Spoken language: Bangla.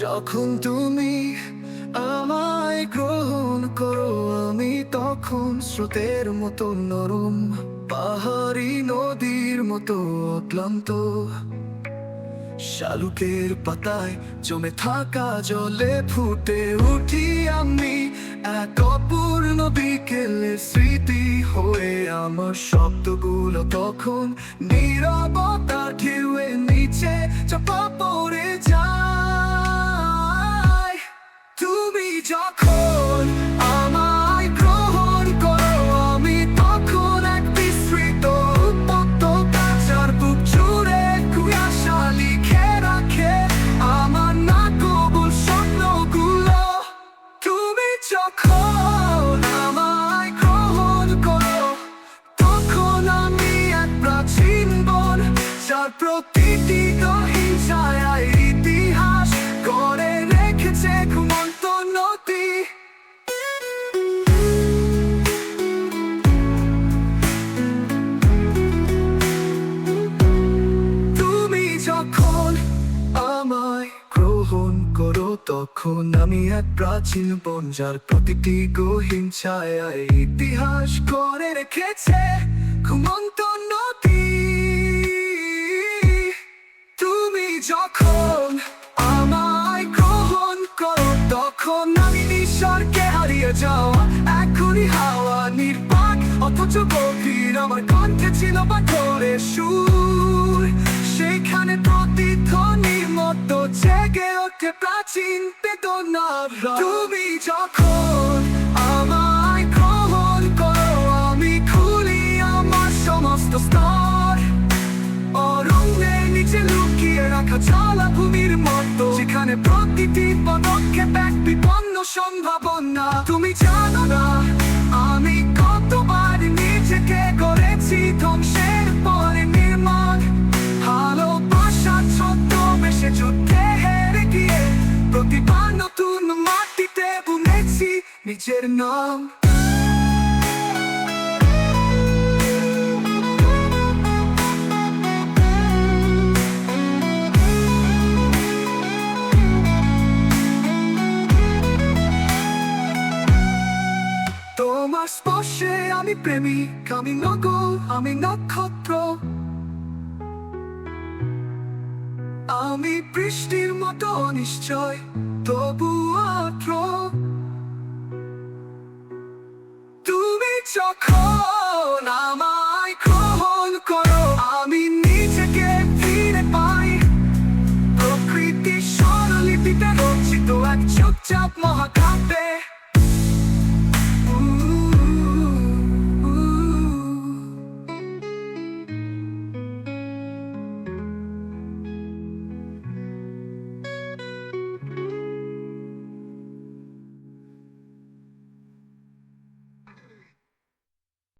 যখন তুমি আমায় গ্রহণ করো, আমি তখন স্রোতের মতো নরম, পাহাড়ি নদীর মতো অক্লান্ত। শালুকের পাতায় জমে থাকা জলে ফুটে উঠি আমি, এক অপূর্ণ বিকেলের স্মৃতি হয়ে আমার শব্দগুলো তখন নীরবতা ঢেউয়ে নিচে চাপা যখন আমায় গ্রহণ করো তখন আমি এক প্রাচীন বন যার প্রতিটি গহীন করো তখন আমি এক প্রাচীন বন যার প্রতিটি গহীন ছায়ায় ইতিহাস করে রেখেছে। ঘুমন্ত নদী, তুমি যখন আমায় গ্রহণ করো, তখন আমি নিঃস্বর্গে হারিয়ে যাওয়া এখনই হাওয়া নির্বাক, অথচ গভীর আমার কণ্ঠে ছিল বা পাথরের সুর। জেগে প্রাচীন বেদনার তুমি যখন আমায় গ্রহণ করো, আমি খুলি আমার সমস্ত স্তর। অরণ্যের নিচে লুকিয়ে রাখা জলাভূমির মতো। যেখানে প্রতিটি পদক্ষেপ এক বিপন্ন সম্ভাবনা। তুমি জানো না, আমি কতবার নিজেকে করেছি ধ্বংসের নিজের নাম তোমার স্পর্শে আমি প্রেমিক, আমি নগর, আমি নক্ষত্র। আমি বৃষ্টির মতো নিশ্চয় তবু আত্র যখন আমার